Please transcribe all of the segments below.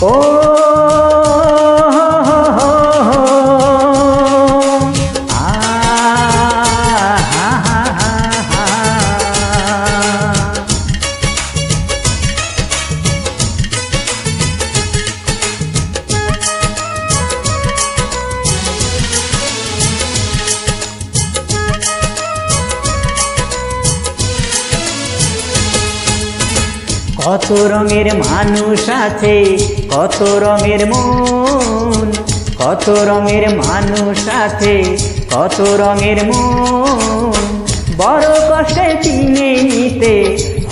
Oh! কত রঙের মানুষ আছে, কত রঙের মন, কত রঙের মানুষ আছে, কত রঙের মন। বড় কষ্টে চিনে নিতে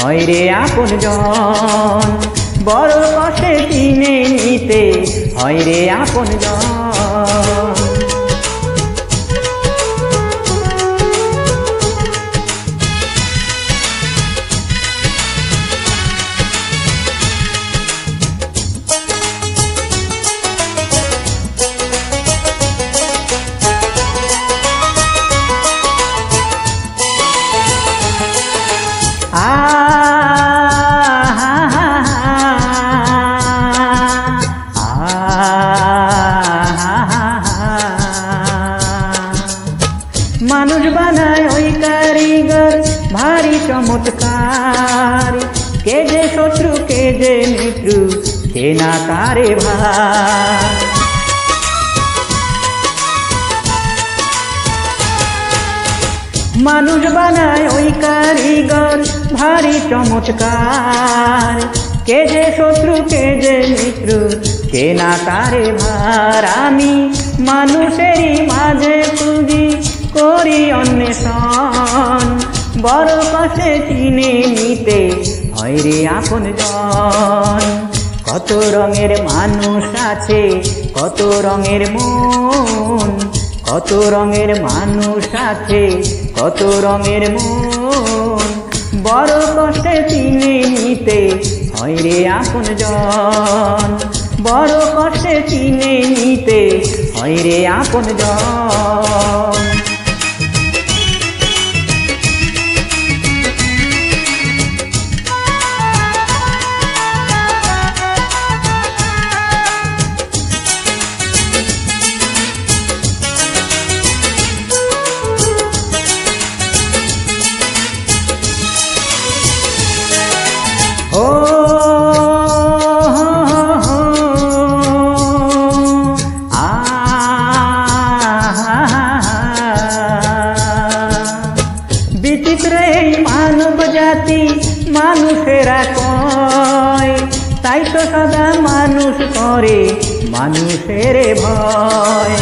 হয় রে আপন জন। বড় কষ্টে চিনে নিতে হয় রে আপন জন। চমৎকার কে যে শত্রু, কে যে মিত্র কে না তারে ভাই মানুষ বানায় ওই কারিগর, ভারী চমৎকার। কে যে শত্রু, কে যে মিত্র কে না তারে ভার। আমি মানুষেরই মাঝে পুঁজি করি অন্বেষণ। বড় কষ্টে চিনে নিতে। হয় রে আপন জন, কত রঙের মানুষ আছে, কত রঙের মন। কত রঙের মানুষ আছে, কত রঙের মন। বড় কষ্টে চিনে নিতে। হয় রে আপন জন, বড় কষ্টে চিনে নিতে। হয় রে আপন জন। এই মানব জাতি মানুষেরা কয়? তাই তো সদা মানুষ করে, মানুষের ভয়।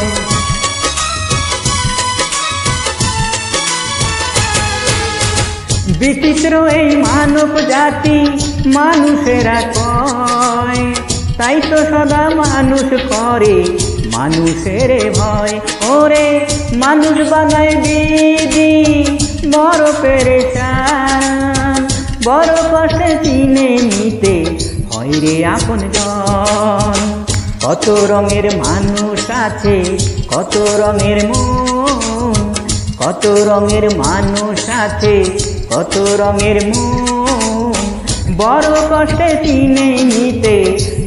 বিচিত্র এই মানব জাতি মানুষেরা কয়? তাই তো সদা মানুষ করে মানুষের ভয়। ওরে মানুষ বানায় দিদি, বড় পেরেছান বড় কষ্টে চিনে নিতে হয় রে আপন জন। কত রঙের মানুষ আছে, কত রঙের মন। কত রঙের মানুষ আছে, কত রঙের মন। বড় কষ্টে চিনে নিতে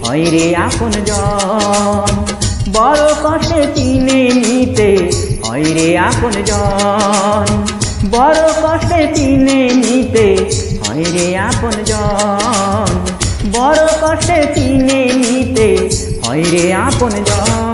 হয় রে আপন জন। বড় কষ্টে তিনে নিতে হয় রে আপন জন। বড় কষ্টে তিনে নিতে হয় রে আপন জন। বড় কষ্টে তিনে নিতে হয় রে আপন জন।